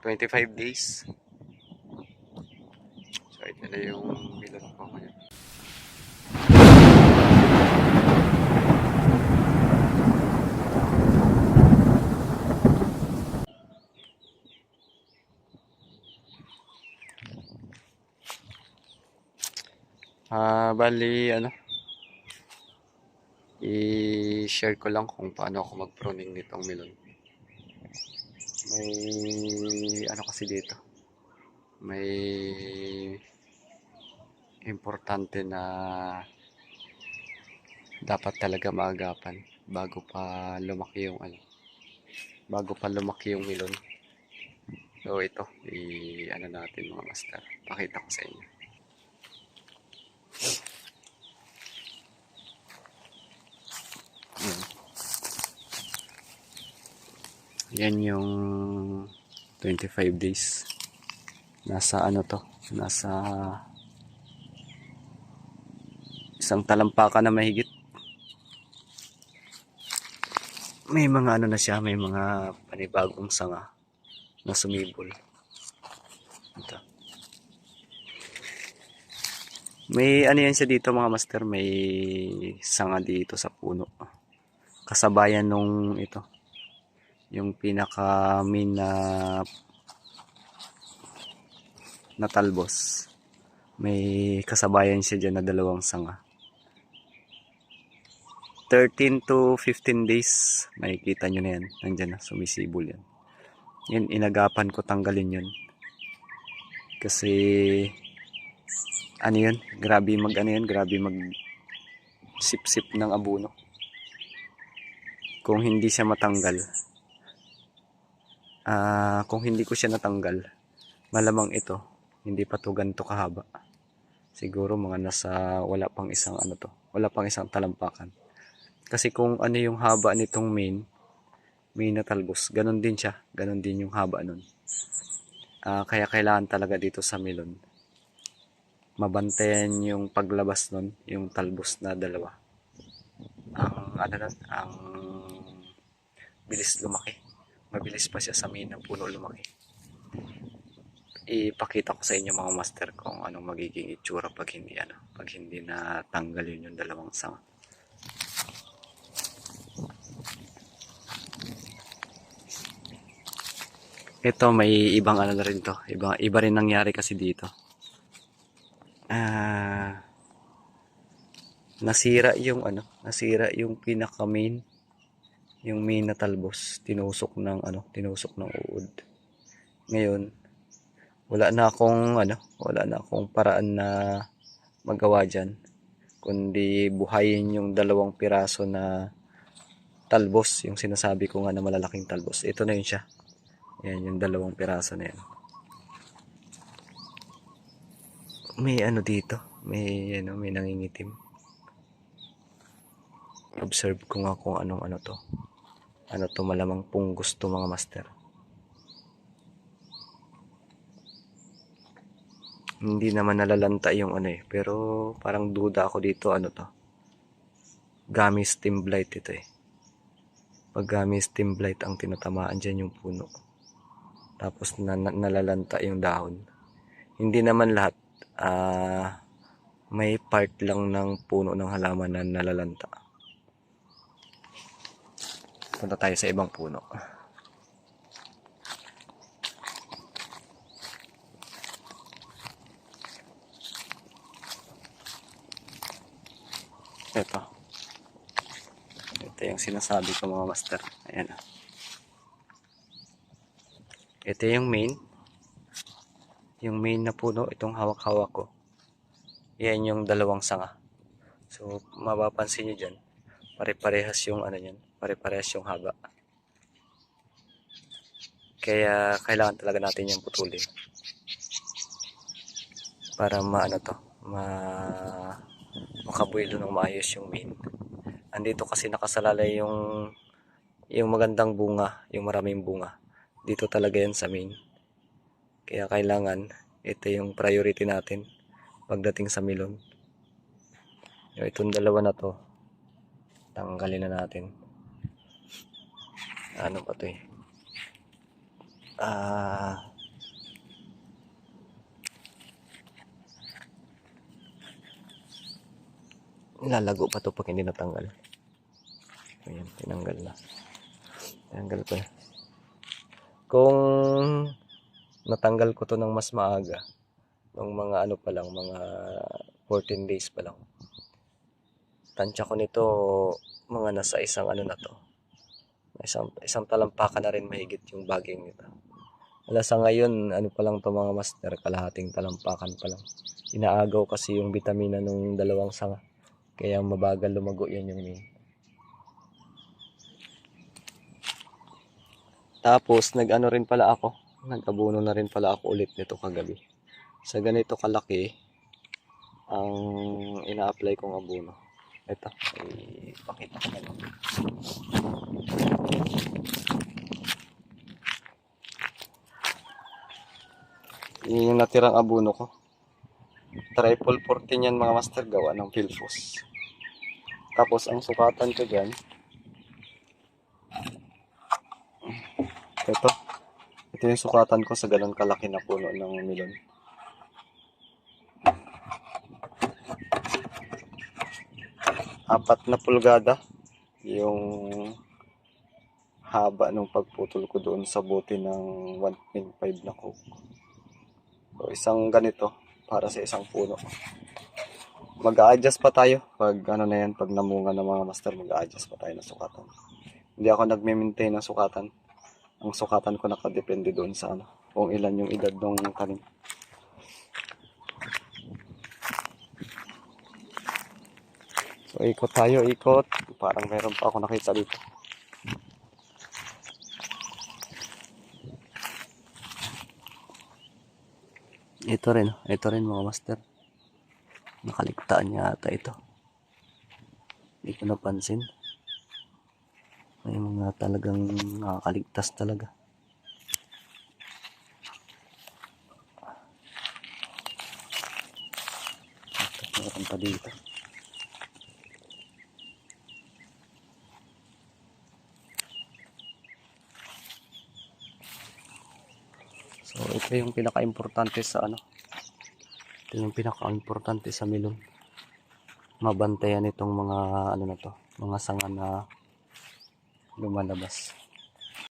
25 days. So, ito na yung milon ko ngayon. Ah, bali, ano, i-share ko lang kung paano ako mag-pruning nitong melon. May, ano kasi dito, may importante na dapat talaga maagapan bago pa lumaki yung ano, bago pa lumaki yung melon. So, ito, i, ano natin mga master, pakita ko sa inyo. Yan. Yan yung 25 days. Nasa ano to? Nasa isang talampakan na mahigit. May mga ano na siya, may mga panibagong sanga na sumibol. Ito. May ano yan siya dito mga master, may sanga dito sa puno. Kasabayan nung ito. Yung pinaka main na na talbos. May kasabayan siya dyan na dalawang sanga. 13 to 15 days, makikita nyo na yan. Nandyan na, sumisibol yan. Yan, inagapan ko tanggalin yun. Kasi ano yun, grabe mag ano yun, grabe mag sip-sip ng abuno. Kung hindi siya matanggal, ah kung hindi ko siya natanggal, malamang ito, hindi pa to ganito kahaba. Siguro mga nasa, wala pang isang ano to, wala pang isang talampakan. Kasi kung ano yung haba nitong main, main na talbos, ganun din siya, ganun din yung haba nun. Ah, kaya kailangan talaga dito sa melon mabantayan yung paglabas nun, yung talbos na dalawa. Ang ano nun, ang bilis lumaki. Mabilis pa siya sa main ng puno lumaki. Ipakita ko sa inyo mga master kung anong magiging itsura pag hindi ano, pag hindi na tanggal yun yung dalawang sanga. Ito may ibang ano na rin to. Iba, iba rin nangyari kasi dito. Ah, nasira yung ano, nasira yung pinaka main, yung main na talbos, tinusok ng ano, tinusok ng uod. Ngayon, wala na akong ano, wala na akong paraan na magawa diyan kundi buhayin yung dalawang piraso na talbos, yung sinasabi ko nga na malalaking talbos. Ito na yun siya. Yan, yung dalawang piraso na yan. May ano dito, may ano, may nangingitim. Observe ko nga kung anong ano to. Ano to malamang punggos to mga master. Hindi naman nalalanta yung ano eh, pero parang duda ako dito ano to. Gummy stem blight ito eh. Pag gummy stem blight ang tinatamaan dyan yung puno. Tapos na, na- nalalanta yung dahon. Hindi naman lahat ah may part lang ng puno ng halaman na nalalanta. Punta tayo sa ibang puno. Ito. Ito yung sinasabi ko mga master. Ayan. Ito yung main yung main na puno, itong hawak-hawak ko. Yan yung dalawang sanga. So, mapapansin nyo dyan, pare-parehas yung ano yan, pare-parehas yung haba. Kaya, kailangan talaga natin yung putulin. Para maano to, ma makabuelo ng maayos yung main. Andito kasi nakasalalay yung yung magandang bunga, yung maraming bunga. Dito talaga yan sa main. Kaya kailangan, ito yung priority natin pagdating sa. Yung itong dalawa na to, tanggalin na natin. Ano pa to eh? Ah. Lalago pa to pag hindi natanggal. Ayan tinanggal na. Tinanggal ko kung natanggal ko to ng mas maaga ng mga ano pa lang mga 14 days pa lang. Tansya ko nito, mga nasa isang ano na to. Isang, isang talampakan na rin mahigit yung baging nito. Wala sa ngayon, ano pa lang to mga master, kalahating talampakan pa lang. Inaagaw kasi yung vitamina ng dalawang sanga. Kaya mabagal lumago yun yung main. Tapos, nag-ano rin pala ako. Nag-abono na rin pala ako ulit nito kagabi. Sa ganito kalaki, ang ina-apply kong abono. Ito, ipakita ko na lang. Yun yung natirang abono ko. Triple 14 yan mga master gawa ng Philfos. Tapos ang sukatan ko dyan, ito. Ito yung sukatan ko sa ganun kalaki na puno ng melon. Apat na pulgada yung haba ng pagputol ko doon sa bote ng 1.5 na coke. So, isang ganito para sa isang puno. Mag-a-adjust pa tayo pag ano na yan, pag namunga ng mga master, mag-a-adjust pa tayo ng sukatan. Hindi ako nagme-maintain ng sukatan. Ang sukatan ko nakadepende doon sa ano, kung ilan yung edad ng tanim. So, ikot tayo, ikot. Parang meron pa ako nakita dito. Ito rin, ito rin mga master. Nakaligtaan yata ito. Hindi ko napansin. May mga talagang nakakaligtas talaga. Ito, meron pa dito. Ito yung pinaka-importante sa ano. Ito yung pinaka-importante sa milon. Mabantayan itong mga ano na to, mga sanga na lumalabas.